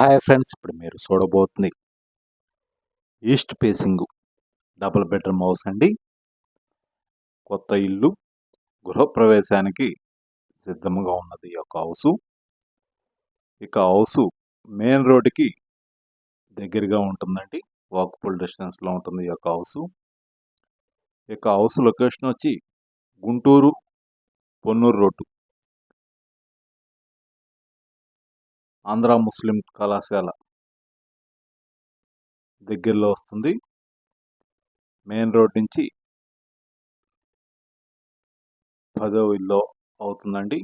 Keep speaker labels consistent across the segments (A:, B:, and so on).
A: Hi friends ఇప్పుడు మీరు చూడబోతుంది east facing double bedroom house అండి. కొత్త ఇల్లు గృహప్రవేశానికి సిద్ధంగా ఉన్నది ఈ యొక్క హౌస్. ఇక హౌస్ మెయిన్ రోడ్డుకి దగ్గరగా ఉంటుందండి. వాకబుల్ డిస్టెన్స్లో ఉంటుంది ఈ యొక్క హౌస్. ఇక హౌస్ లొకేషన్ వచ్చి గుంటూరు పొన్నూరు రోడ్డు. ఆంధ్ర ముస్లిం కళాశాల దగ్గరలో వస్తుంది. మెయిన్ రోడ్ నుంచి పదో ఇల్లో అవుతుందండి.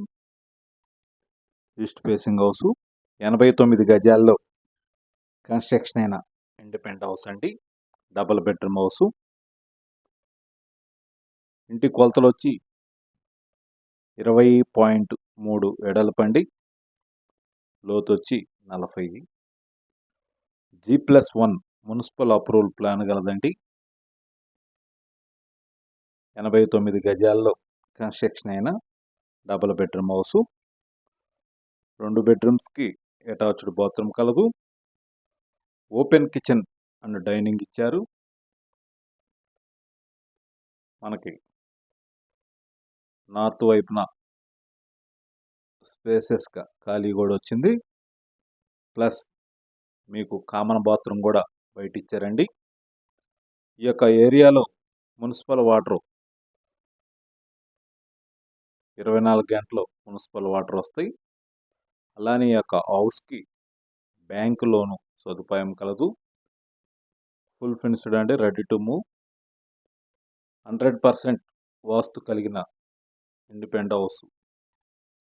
A: East facing house. ఎనభై తొమ్మిది గజాల్లో కన్స్ట్రక్షన్ అయిన ఇండిపెండెంట్ హౌస్ అండి. Double bedroom house. ఇంటి కొలతలు వచ్చి ఇరవై పాయింట్ మూడు ఎడలపండి. లోతు వచ్చి నలభై G plus one municipal approval plan కలదండి ఎనభై తొమ్మిది గజాల్లో కన్స్ట్రక్షన్ అయిన డబుల్ బెడ్రూమ్ హౌస్. రెండు బెడ్రూమ్స్కి అటాచ్డ్ బాత్రూమ్ కలదు. ఓపెన్ కిచెన్ అండ్ డైనింగ్ ఇచ్చారు. మనకి నార్త్ వైపున స్పేసెస్గా ఖాళీ కూడా వచ్చింది. ప్లస్ మీకు కామన్ బాత్రూమ్ కూడా బయట ఇచ్చారండి ఈ యొక్క ఏరియాలో మున్సిపల్ వాటర్ ఇరవై నాలుగు గంటలు మున్సిపల్ వాటర్ వస్తాయి. అలానే ఈ యొక్క హౌస్కి బ్యాంకు లోను సదుపాయం కలదు. ఫుల్ ఫినిష్డ్ అంటే ready to move. Hundred percent vastu కలిగిన ఇండిపెండెంట్ హౌస్.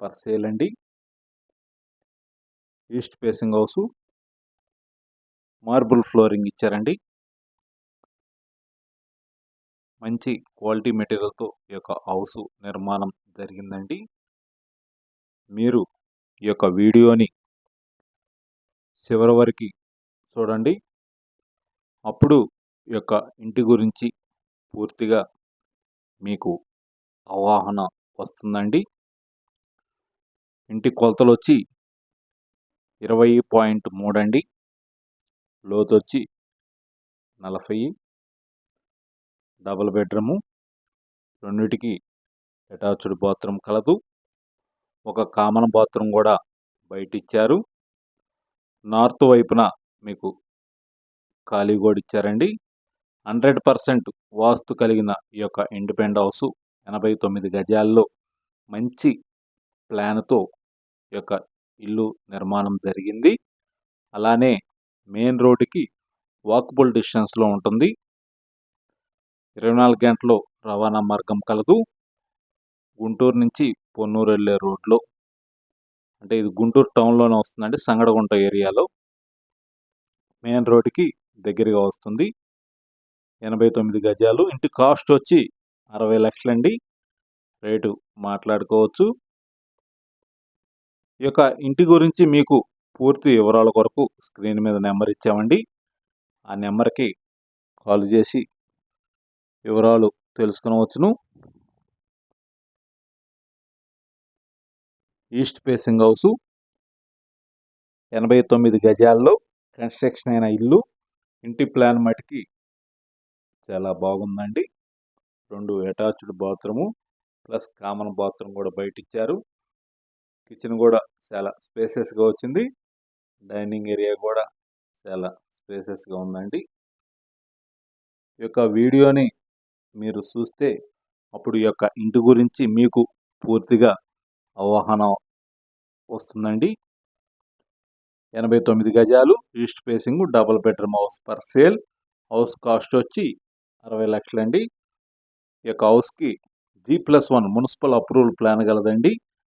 A: పర్ సేల్ అండి east facing house. Marble flooring ఇచ్చారండి. మంచి క్వాలిటీ మెటీరియల్తో ఈ యొక్క హౌస్ నిర్మాణం జరిగిందండి. మీరు ఈ యొక్క వీడియోని చివరి వరకు చూడండి. అప్పుడు ఈ యొక్క ఇంటి గురించి పూర్తిగా మీకు అవగాహన వస్తుందండి. ఇంటి కొలతలు వచ్చి ఇరవై పాయింట్ మూడు అండి లోతు వచ్చి నలభై డబుల్ బెడ్రూము. రెండింటికి అటాచ్డ్ బాత్రూమ్ కలదు. ఒక కామన్ బాత్రూమ్ కూడా బయట ఇచ్చారు నార్త్ వైపున మీకు ఖాళీ కూడా ఇచ్చారండి. హండ్రెడ్ పర్సెంట్ వాస్తు కలిగిన ఈ యొక్క ఇండిపెండ్ హౌస్ ఎనభై తొమ్మిది గజాల్లో మంచి ప్లాన్తో యొక్క ఇల్లు నిర్మాణం జరిగింది. అలానే మెయిన్ రోడ్డుకి వాకబుల్ డిస్టెన్స్లో ఉంటుంది. ఇరవై నాలుగు గంటలు రవాణా మార్గం కలదు. గుంటూరు నుంచి పొన్నూరు వెళ్ళే రోడ్లో అంటే ఇది గుంటూరు టౌన్లోనే వస్తుందండి సంగడగుంట ఏరియాలో. మెయిన్ రోడ్డుకి దగ్గరగా వస్తుంది. ఎనభై తొమ్మిది గజాలు. ఇంటి కాస్ట్ వచ్చి అరవై లక్షలండి. రేటు మాట్లాడుకోవచ్చు. ఈ యొక్క ఇంటి గురించి మీకు పూర్తి వివరాల కొరకు స్క్రీన్ మీద నెంబర్ ఇచ్చామండి. ఆ నెంబర్కి కాల్ చేసి వివరాలు తెలుసుకునవచ్చును. ఈస్ట్ ఫేసింగ్ హౌసు ఎనభై తొమ్మిది గజాల్లో కన్స్ట్రక్షన్ అయిన ఇల్లు. ఇంటి ప్లాన్ మటుకి చాలా బాగుందండి. రెండు attached bathroom plus common bathroom కూడా బయట ఇచ్చారు కిచెన్ కూడా చాలా స్పేసెస్గా వచ్చింది. డైనింగ్ ఏరియా కూడా చాలా స్పేసెస్గా ఉందండి. ఈ యొక్క వీడియోని మీరు చూస్తే అప్పుడు ఈ యొక్క ఇంటి గురించి మీకు పూర్తిగా అవగాహన వస్తుందండి. ఎనభై తొమ్మిది గజాలు east facing double bedroom house for sale. House cost వచ్చి అరవై లక్షలండి. ఈ యొక్క హౌస్కి G plus one municipal approval plan కలదండి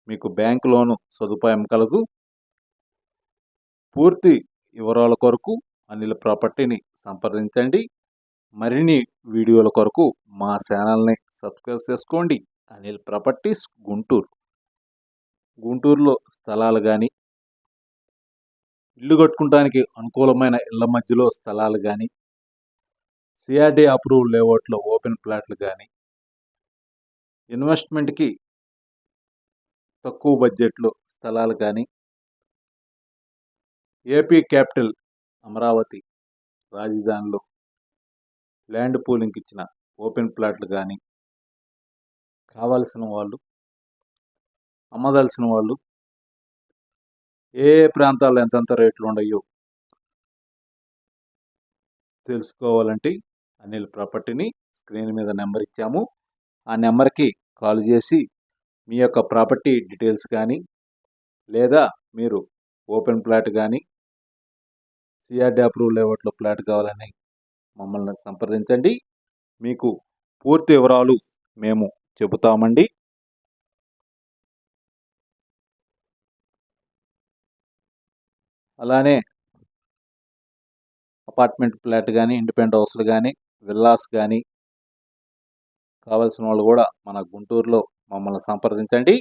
A: మీకు బ్యాంక్ లోను సదుపాయం కలదు పూర్తి వివరాల కొరకు అనిల్ ప్రాపర్టీని సంప్రదించండి. మరిన్ని వీడియోల కొరకు మా ఛానల్ని సబ్స్క్రైబ్ చేసుకోండి. అనిల్ ప్రాపర్టీస్ గుంటూరు. గుంటూరులో స్థలాలు కానీ ఇల్లు కట్టుకుంటానికి అనుకూలమైన ఇళ్ళ మధ్యలో స్థలాలు కానీ సిఆర్డీ అప్రూవల్ లేఅవుట్లో ఓపెన్ ప్లాట్లు కానీ ఇన్వెస్ట్మెంట్కి తక్కువ బడ్జెట్లో స్థలాలు కానీ ఏపీ క్యాపిటల్ అమరావతి రాజధానిలో ల్యాండ్ పూలింగ్కి ఇచ్చిన ఓపెన్ ప్లాట్లు కానీ కావాల్సిన వాళ్ళు అమ్మదలసిన వాళ్ళు ఏ ఏ ప్రాంతాల్లో ఎంతెంత రేట్లు ఉన్నాయో తెలుసుకోవాలంటే అనిల్ ప్రాపర్టీని స్క్రీన్ మీద నెంబర్ ఇచ్చాము. ఆ నెంబర్కి కాల్ చేసి మీ యొక్క ప్రాపర్టీ డీటెయిల్స్ కానీ లేదా మీరు ఓపెన్ ప్లాట్ కానీ సిఆర్డి అప్రూవ్ లేఅవుట్లో ప్లాట్ కావాలని మమ్మల్ని సంప్రదించండి. మీకు పూర్తి వివరాలు మేము చెబుతామండి. అలానే అపార్ట్మెంట్ ఫ్లాట్ కానీ ఇండిపెండెంట్ హౌస్లు కానీ విల్లాస్ కానీ కావాల్సిన వాళ్ళు కూడా మన గుంటూరులో మమ్మల్ని సంప్రదించండి.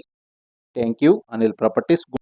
A: Thank you Anil properties